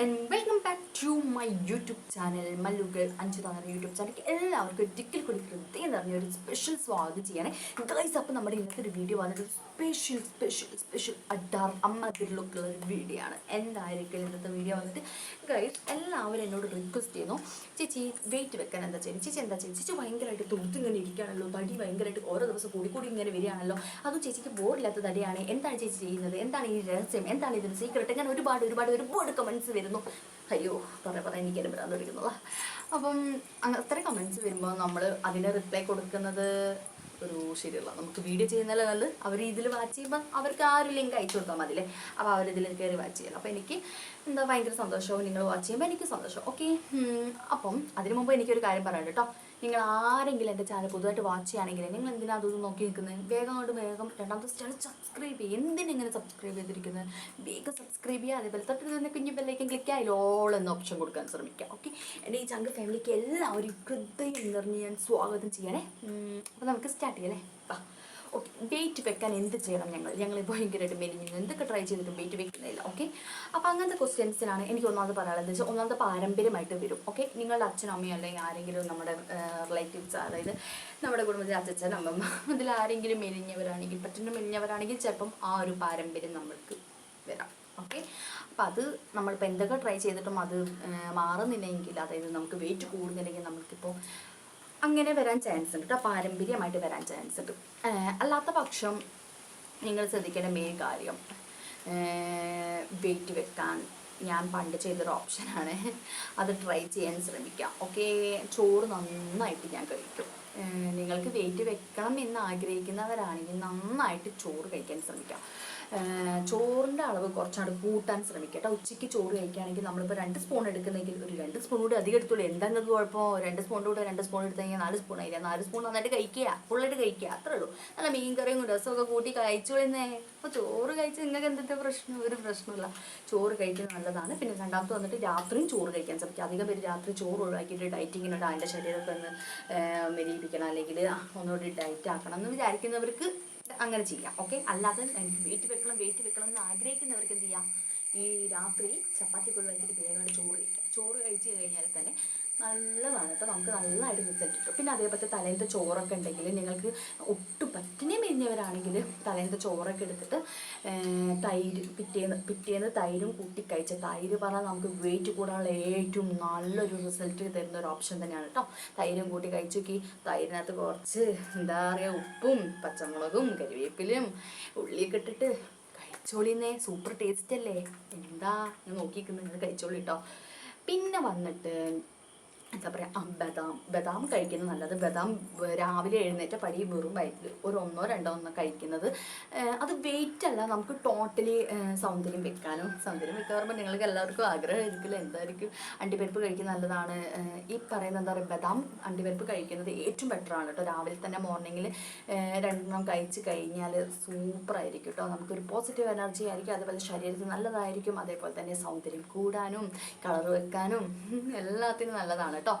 and back to my YouTube channel മല്ലുകൾ അഞ്ചു താറ YouTube ചാനലിലേക്ക് എല്ലാവർക്കും ഒരിക്കൽ കൂടി ഹൃദയം നിറഞ്ഞ ഒരു സ്പെഷ്യൽ സ്വാഗതം ചെയ്യണേ. ഗൈസ് അപ്പം നമ്മുടെ ഇന്നത്തെ ഒരു വീഡിയോ വന്നിട്ട് സ്പെഷ്യൽ സ്പെഷ്യൽ സ്പെഷ്യൽ അഡാർ അമ്മതിരിലൊക്കെയുള്ള ഒരു വീഡിയോ ആണ്. എന്തായിരിക്കും ഇന്നത്തെ വീഡിയോ വന്നിട്ട് ഗൈസ് എല്ലാവരും എന്നോട് റിക്വസ്റ്റ് ചെയ്യുന്നു. ചേച്ചി വെയിറ്റ് വെക്കാൻ എന്താ ചെയ്യുന്നത്? ചേച്ചി എന്താ ചെയ്യുന്നത്? ചേച്ചി ഭയങ്കരമായിട്ട് തൊട്ട് ഇങ്ങനെ ഇരിക്കുകയാണല്ലോ. തടി ഭയങ്കരമായിട്ട് ഓരോ ദിവസം കൂടി കൂടി ഇങ്ങനെ വരികയാണല്ലോ. അതും ചേച്ചിക്ക് ബോർഡില്ലാത്ത തടിയാണ്. എന്താണ് ചേച്ചി ചെയ്യുന്നത്? എന്താണ് ഈ രഹസ്യം? എന്താണ് ഇതിന് സീക്രട്ട് ഇങ്ങനെ ഒരുപാട് ഒരുപാട് ഒരുപാട് കമൻസ് വരുന്നു. അയ്യോ പറയാ പറയാ എനിക്ക് വരാൻ പിടിക്കുന്നതാ അപ്പം അത്ര കമൻസ് വരുമ്പോൾ നമ്മൾ അതിന് റിപ്ലൈ കൊടുക്കുന്നത് ഒരു ശരിയല്ല. നമുക്ക് വീഡിയോ ചെയ്യുന്നതിൽ നല്ലത് അവർ ഇതിൽ വാച്ച് ചെയ്യുമ്പോൾ അവർക്ക് ആ ഒരു ലിങ്ക് അയച്ചു കൊടുത്താൽ മതിയല്ലേ? അപ്പോൾ അവരിതിൽ കയറി വാച്ച് ചെയ്യണം. അപ്പോൾ എനിക്ക് എന്താ ഭയങ്കര സന്തോഷവും നിങ്ങൾ വാച്ച് ചെയ്യുമ്പോൾ എനിക്ക് സന്തോഷം. ഓക്കെ അപ്പം അതിനു മുമ്പ് എനിക്കൊരു കാര്യം പറയാം കേട്ടോ നിങ്ങൾ ആരെങ്കിലും എന്റെ ചാനൽ പുതുതായിട്ട് വാച്ച് ചെയ്യുകയാണെങ്കിൽ നിങ്ങൾ എന്തിനാ അതൊന്നും നോക്കി നിൽക്കുന്നത്? വേഗം കൊണ്ട് വേഗം രണ്ടാമത്തെ ചാനൽ സബ്സ്ക്രൈബ് ചെയ്യുക. എന്തിനെങ്ങനെ സബ്സ്ക്രൈബ് ചെയ്തിരിക്കുന്നത്? വേഗം സബ്സ്ക്രൈബ് ചെയ്യുക. അതേപോലെ തൊട്ട് തന്നെ കുഞ്ഞു ബെല്ലേക്കും ക്ലിക്ക് ആയി ലോൾ എന്ന ഓപ്ഷൻ കൊടുക്കാൻ ശ്രമിക്കുക. ഓക്കെ എന്റെ ഈ ചങ്ക് ഫാമിലിക്ക് എല്ലാവരും ഹൃദയം നിറഞ്ഞ് ഞാൻ സ്വാഗതം ചെയ്യണേ അപ്പോൾ നമുക്ക് സ്റ്റാർട്ട് ചെയ്യല്ലേ വാ. വെയിറ്റ് വെക്കാൻ എന്ത് ചെയ്യണം ഞങ്ങൾ? ഞങ്ങൾ ഭയങ്കരമായിട്ട് മെലിഞ്ഞു എന്തൊക്കെ ട്രൈ ചെയ്തിട്ടും വെയിറ്റ് വെക്കുന്നില്ല ഓക്കെ അപ്പോൾ അങ്ങനത്തെ ക്വസ്റ്റ്യൻസിനാണ് എനിക്ക് ഒന്നാമത് പറയാനുള്ളത്. വെച്ചാൽ ഒന്നാമത്തെ പാരമ്പര്യമായിട്ട് വരും ഓക്കെ നിങ്ങളുടെ അച്ഛനും അമ്മയും അല്ലെങ്കിൽ ആരെങ്കിലും നമ്മുടെ റിലേറ്റീവ്സ് അതായത് നമ്മുടെ കുടുംബത്തിൽ അച്ഛൻ അമ്മമ്മ അതിൽ ആരെങ്കിലും മെലിഞ്ഞവരാണെങ്കിൽ പറ്റുന്ന മെലിഞ്ഞവരാണെങ്കിൽ ചിലപ്പം ആ ഒരു പാരമ്പര്യം നമ്മൾക്ക് വരാം ഓക്കെ അപ്പം അത് നമ്മളിപ്പോൾ എന്തൊക്കെ ട്രൈ ചെയ്തിട്ടും അത് മാറുന്നില്ലെങ്കിൽ അതായത് നമുക്ക് വെയിറ്റ് കൂടുന്നില്ലെങ്കിൽ നമുക്കിപ്പോൾ അങ്ങനെ വരാൻ ചാൻസ് ഉണ്ട്. കേട്ടോ? പാരമ്പര്യമായിട്ട് വരാൻ ചാൻസ് ഉണ്ട്. അല്ലാത്ത പക്ഷം നിങ്ങൾ ശ്രദ്ധിക്കേണ്ട മെയിൻ കാര്യം വെയിറ്റ് വെക്കാൻ ഞാൻ പണ്ട് ചെയ്തൊരു ഓപ്ഷനാണ് അത് ട്രൈ ചെയ്യാൻ ശ്രമിക്കാം ഓക്കെ? ചോറ് നന്നായിട്ട് ഞാൻ കഴിക്കും. നിങ്ങൾക്ക് വെയിറ്റ് വെക്കണം എന്ന് ആഗ്രഹിക്കുന്നവരാണെങ്കിൽ നന്നായിട്ട് ചോറ് കഴിക്കാൻ ശ്രമിക്കാം ചോറിന്റെ അളവ് കുറച്ചാണ് കൂട്ടാൻ ശ്രമിക്കുക കേട്ടോ ഉച്ചയ്ക്ക് ചോറ് കഴിക്കുകയാണെങ്കിൽ നമ്മളിപ്പോൾ രണ്ട് സ്പൂൺ എടുക്കുന്നെങ്കിൽ ഒരു രണ്ട് സ്പൂൺ കൂടി അധികം എടുത്തോളൂ എന്താ നിങ്ങൾക്ക് കുഴപ്പം? രണ്ട് സ്പൂൺ കൂടെ രണ്ട് സ്പൂൺ എടുത്തു കഴിഞ്ഞാൽ നാല് സ്പൂൺ ആയില്ല? നാല് സ്പൂൺ നന്നായിട്ട് കഴിക്കുക. ഫുള്ളായിട്ട് കഴിക്കുക. അത്രേ ഉള്ളൂ. നല്ല മീൻ കറിയും രസമൊക്കെ കൂട്ടി കഴിച്ചോളിന്നേ അപ്പോൾ ചോറ് കഴിച്ച് നിങ്ങൾക്ക് എന്തിന്റെ പ്രശ്നം? ഒരു പ്രശ്നമില്ല ചോറ് കഴിക്കുന്നത് നല്ലതാണ്. പിന്നെ രണ്ടാമത്തെ വന്നിട്ട് രാത്രിയും ചോറ് കഴിക്കാൻ ശ്രമിക്കുക. അധികം പേര് രാത്രി ചോറ് ഒഴിവാക്കിയിട്ട് ഡയറ്റിങ്ങിനോട് അതിന്റെ ശരീരമൊക്കെ ഒന്ന് മെരിയിപ്പിക്കണം അല്ലെങ്കിൽ ഒന്നുകൂടി ഡയറ്റ് ആക്കണം എന്ന് വിചാരിക്കുന്നവർക്ക് അങ്ങനെ ചെയ്യാം ഓക്കെ അല്ലാതെ എനിക്ക് വെയിറ്റ് വെക്കണം വെയിറ്റ് വെക്കണം എന്ന് ആഗ്രഹിക്കുന്നവർക്ക് എന്ത് ചെയ്യാം? ഈ രാത്രി ചപ്പാത്തി ഒഴിവാക്കിയിട്ട് വേഗം ചോറ് കഴിക്കാം. ചോറ് കഴിച്ച് കഴിഞ്ഞാൽ തന്നെ നല്ലതാണ് കേട്ടോ നമുക്ക് നല്ലതായിട്ട് റിസൾട്ട് കിട്ടും. പിന്നെ അതേപോലത്തെ തലേന്റെ ചോറൊക്കെ ഉണ്ടെങ്കിൽ നിങ്ങൾക്ക് ഒട്ടും പറ്റിനെ മെരിഞ്ഞവരാണെങ്കിൽ തലേന്റെ ചോറൊക്കെ എടുത്തിട്ട് തൈര് പിറ്റേന്ന് പിറ്റേന്ന് തൈരും കൂട്ടി കഴിച്ച തൈര് പറഞ്ഞാൽ നമുക്ക് വെയിറ്റ് കൂടാനുള്ള ഏറ്റവും നല്ലൊരു റിസൾട്ട് തരുന്ന ഒരു ഓപ്ഷൻ തന്നെയാണ് കേട്ടോ തൈരും കൂട്ടി കഴിച്ചു നോക്കി. തൈരിനകത്ത് കുറച്ച് എന്താ പറയുക ഉപ്പും പച്ചമുളകും കരിവേപ്പിലും ഉള്ളിയൊക്കെ ഇട്ടിട്ട് കഴിച്ചോളിന്നേ. സൂപ്പർ ടേസ്റ്റ് അല്ലേ? എന്താ? ഞാൻ നോക്കിയിരിക്കുന്നു. നിങ്ങൾ കഴിച്ചോളി കേട്ടോ പിന്നെ വന്നിട്ട് എന്താ പറയുക ആ ബദാം കഴിക്കുന്നത് നല്ലത്. ബദാം രാവിലെ എഴുന്നേറ്റ പടി വെറും ഒരു ഒന്നോ രണ്ടോ ഒന്നോ കഴിക്കുന്നത്. അത് വെയിറ്റ് അല്ല. നമുക്ക് ടോട്ടലി സൗന്ദര്യം വെക്കാനും സൗന്ദര്യം വെക്കാൻ പറയുമ്പോൾ നിങ്ങൾക്ക് എല്ലാവർക്കും ആഗ്രഹമായിരിക്കില്ല എന്തായിരിക്കും? അണ്ടിപ്പരിപ്പ് കഴിക്കുന്നത് നല്ലതാണ്. ഈ പറയുന്ന എന്താ പറയുക ബദാം അണ്ടിപ്പരിപ്പ് കഴിക്കുന്നത് ഏറ്റവും ബെറ്റർ ആണ് കേട്ടോ. രാവിലെ തന്നെ മോർണിംഗിൽ രണ്ടെണ്ണം കഴിച്ച് കഴിഞ്ഞാൽ സൂപ്പർ ആയിരിക്കും കേട്ടോ. നമുക്കൊരു പോസിറ്റീവ് എനർജി ആയിരിക്കും. അതുപോലെ ശരീരത്തിന് നല്ലതായിരിക്കും. അതേപോലെ തന്നെ സൗന്ദര്യം കൂടാനും കളർ വെക്കാനും എല്ലാത്തിനും നല്ലതാണ് കേട്ടോ.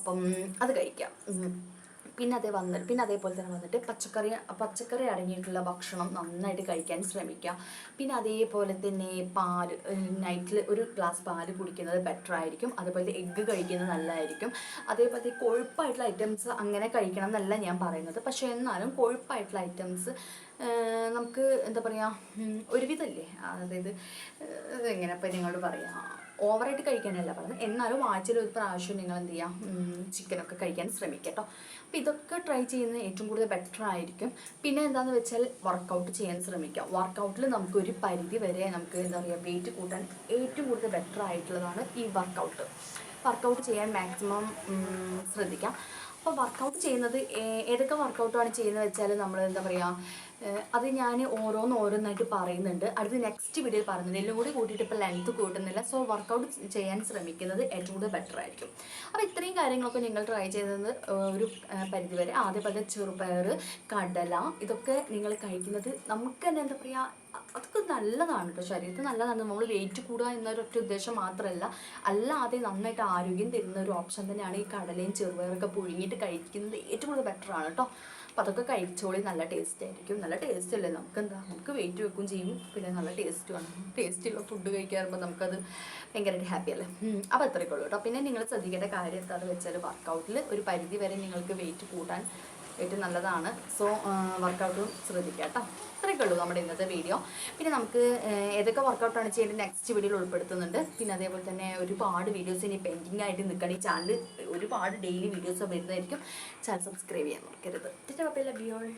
അപ്പം അത് കഴിക്കാം. പിന്നെ അതേ വന്ന് പിന്നെ അതേപോലെ തന്നെ വന്നിട്ട് പച്ചക്കറി പച്ചക്കറി അടങ്ങിയിട്ടുള്ള ഭക്ഷണം നന്നായിട്ട് കഴിക്കാൻ ശ്രമിക്കുക പിന്നെ അതേപോലെ തന്നെ പാൽ നൈറ്റിൽ ഒരു ഗ്ലാസ് പാൽ കുടിക്കുന്നത് ബെറ്റർ ആയിരിക്കും. അതേപോലെ എഗ്ഗ് കഴിക്കുന്നത് നല്ലതായിരിക്കും. അതേപോലെ കൊഴുപ്പായിട്ടുള്ള ഐറ്റംസ് അങ്ങനെ കഴിക്കണം എന്നല്ല ഞാൻ പറയുന്നത്. പക്ഷേ എന്നാലും കൊഴുപ്പായിട്ടുള്ള ഐറ്റംസ് നമുക്ക് എന്താ പറയുക ഒരുവിധമല്ലേ അതായത് എങ്ങനെ ഇപ്പം നിങ്ങളോട് പറയാം? ഓവറായിട്ട് കഴിക്കാനല്ല പറഞ്ഞത്. എന്നാലും ആഴ്ചയിൽ ഒരു പ്രാവശ്യം നിങ്ങൾ എന്ത് ചെയ്യാം ചിക്കനൊക്കെ കഴിക്കാൻ ശ്രമിക്കുക കേട്ടോ അപ്പോൾ ഇതൊക്കെ ട്രൈ ചെയ്യുന്നത് ഏറ്റവും കൂടുതൽ ബെറ്റർ ആയിരിക്കും. പിന്നെ എന്താണെന്ന് വെച്ചാൽ വർക്കൗട്ട് ചെയ്യാൻ ശ്രമിക്കുക വർക്കൗട്ടിൽ നമുക്കൊരു പരിധി വരെ നമുക്ക് എന്താ പറയുക വെയിറ്റ് കൂട്ടാൻ ഏറ്റവും കൂടുതൽ ബെറ്റർ ആയിട്ടുള്ളതാണ് ഈ വർക്കൗട്ട് വർക്കൗട്ട് ചെയ്യാൻ മാക്സിമം ശ്രദ്ധിക്കാം. അപ്പോൾ വർക്കൗട്ട് ചെയ്യുന്നത് ഏതൊക്കെ വർക്കൗട്ടാണ് ചെയ്യുന്നത് വെച്ചാൽ നമ്മൾ എന്താ പറയുക അത് ഞാൻ ഓരോന്ന് ഓരോന്നായിട്ട് പറയുന്നുണ്ട്. അടുത്ത് നെക്സ്റ്റ് വീഡിയോയിൽ പറയുന്നുണ്ട്. എല്ലാം കൂടി കൂട്ടിയിട്ട് ഇപ്പോൾ ലെങ്ത് കൂട്ടുന്നില്ല. സോ വർക്കൗട്ട് ചെയ്യാൻ ശ്രമിക്കുന്നത് ഏറ്റവും കൂടുതൽ ബെറ്റർ ആയിരിക്കും. അപ്പോൾ ഇത്രയും കാര്യങ്ങളൊക്കെ നിങ്ങൾ ട്രൈ ചെയ്യുന്നത് ഒരു പരിധിവരെ. പരിധി വരെ ആദ്യപോലെ ചെറുപയർ കടല ഇതൊക്കെ നിങ്ങൾ കഴിക്കുന്നത് നമുക്ക് തന്നെ എന്താ പറയുക അതൊക്കെ നല്ലതാണ് കേട്ടോ. ശരീരത്തിന് നല്ലതാണ്. നമ്മൾ വെയിറ്റ് കൂടുക എന്നൊരൊറ്റ ഉദ്ദേശം മാത്രമല്ല അല്ലാതെ നന്നായിട്ട് ആരോഗ്യം തരുന്ന ഒരു ഓപ്ഷൻ തന്നെയാണ് ഈ കടലയും ചെറുപയറൊക്കെ പുഴുങ്ങിയിട്ട് കഴിക്കുന്നത് ഏറ്റവും കൂടുതൽ ബെറ്റർ ആണ് കേട്ടോ. അപ്പോൾ അതൊക്കെ കഴിച്ചോളി. നല്ല ടേസ്റ്റ് ആയിരിക്കും. നല്ല ടേസ്റ്റ് അല്ലേ? നമുക്ക് എന്താ നമുക്ക് വെയിറ്റ് വെക്കും ചെയ്യും. പിന്നെ നല്ല ടേസ്റ്റുമാണ് ടേസ്റ്റുള്ള ഫുഡ് കഴിക്കാറുമ്പോൾ നമുക്കത് ഭയങ്കരമായിട്ട് ഹാപ്പി അല്ലേ? അപ്പോൾ അത്രയൊക്കെ ഉള്ളൂ കേട്ടോ. പിന്നെ നിങ്ങൾ ശ്രദ്ധിക്കേണ്ട കാര്യം എന്താണെന്ന് വെച്ചാൽ വർക്കൗട്ടിൽ ഒരു പരിധി വരെ നിങ്ങൾക്ക് വെയിറ്റ് കൂട്ടാൻ ഏറ്റവും നല്ലതാണ്. സോ വർക്കൗട്ടും ശ്രദ്ധിക്കുക കേട്ടോ. ഇത്രയൊക്കെ ഉള്ളൂ നമ്മുടെ ഇന്നത്തെ വീഡിയോ പിന്നെ നമുക്ക് ഏതൊക്കെ വർക്കൗട്ടാണ് ചെയ്യേണ്ടത് നെക്സ്റ്റ് വീഡിയോയിൽ ഉൾപ്പെടുത്തുന്നുണ്ട്. പിന്നെ അതേപോലെ തന്നെ ഒരുപാട് വീഡിയോസ് ഇനി പെൻഡിങ് ആയിട്ട് നിൽക്കണം ഈ ചാനൽ ഒരുപാട് ഡെയിലി വീഡിയോസ് വരുന്നതായിരിക്കും. ചാനൽ സബ്സ്ക്രൈബ് ചെയ്യാൻ മറക്കരുത്. ഓൾ